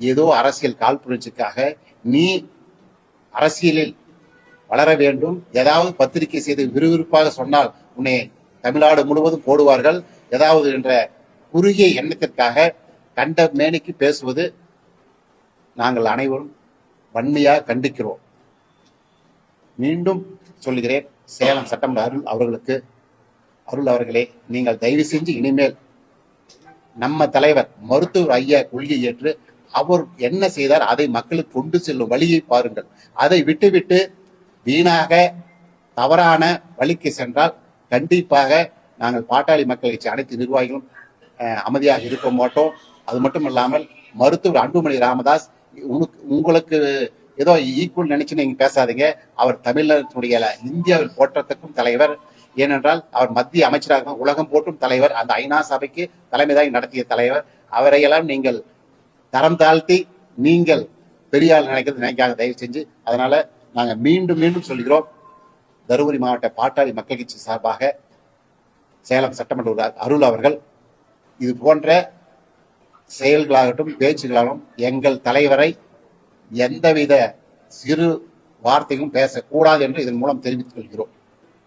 ஏதோ அரசியல் காழ்ப்புணர்ச்சிக்காக நீ அரசியலில் வளர வேண்டும். ஏதாவது பத்திரிகை செய்து விறுவிறுப்பாக சொன்னால் உன்னை தமிழ்நாடு முழுவதும் போடுவார்கள். ஏதாவது என்ற குறுகிய எண்ணத்திற்காக கண்ட மேனிக்கு பேசுவது நாங்கள் அனைவரும் வன்மையாக கண்டிக்கிறோம். மீண்டும் சொல்கிறேன் சேலம் சட்டமன்ற அருள் அவர்களுக்கு அருள் அவர்களே நீங்கள் தயவு செஞ்சு இனிமேல் நம்ம தலைவர் மருத்துவர் ஐயா கொள்கை ஏற்று அவர் என்ன செய்தார்? அதை மக்களுக்கு கொண்டு செல்லும் வழியை பாருங்கள். அதை விட்டுவிட்டு வீணாக தவறான வழிக்கு சென்றால் கண்டிப்பாக நாங்கள் பாட்டாளி மக்கள் கட்சி அனைத்து நிர்வாகிகளும் அஹ், அமைதியாக இருக்க மாட்டோம். அது மட்டும் இல்லாமல் மருத்துவர் அன்புமணி ராமதாஸ் உனக்கு உங்களுக்கு ஏதோ ஈக்குவல் நினைச்சு நீங்க பேசாதீங்க. அவர் தமிழகத்தினுடைய இந்தியாவில் போற்றத்துக்கும் தலைவர். ஏனென்றால் அவர் மத்திய அமைச்சராக உலகம் போட்டும் தலைவர். அந்த ஐநா சபைக்கு தலைமை நடத்திய தலைவர். அவரையெல்லாம் நீங்கள் தரம் தாழ்த்தி நீங்கள் பெரிய ஆள் நினைக்கிறது நினைக்காத தயவு செஞ்சு அதனால நாங்க மீண்டும் மீண்டும் சொல்கிறோம். தருமபுரி மாவட்ட பாட்டாளி மக்கள் கட்சி சார்பாக சேலம் சட்டமன்ற அருள் அவர்கள் இது போன்ற செயல்களாகட்டும் பேச்சுகளாகட்டும் எங்கள் தலைவரை எந்தவித சிறு வார்த்தையும் பேசக்கூடாது என்று இதன் மூலம் தெரிவித்துக் கொள்கிறோம்.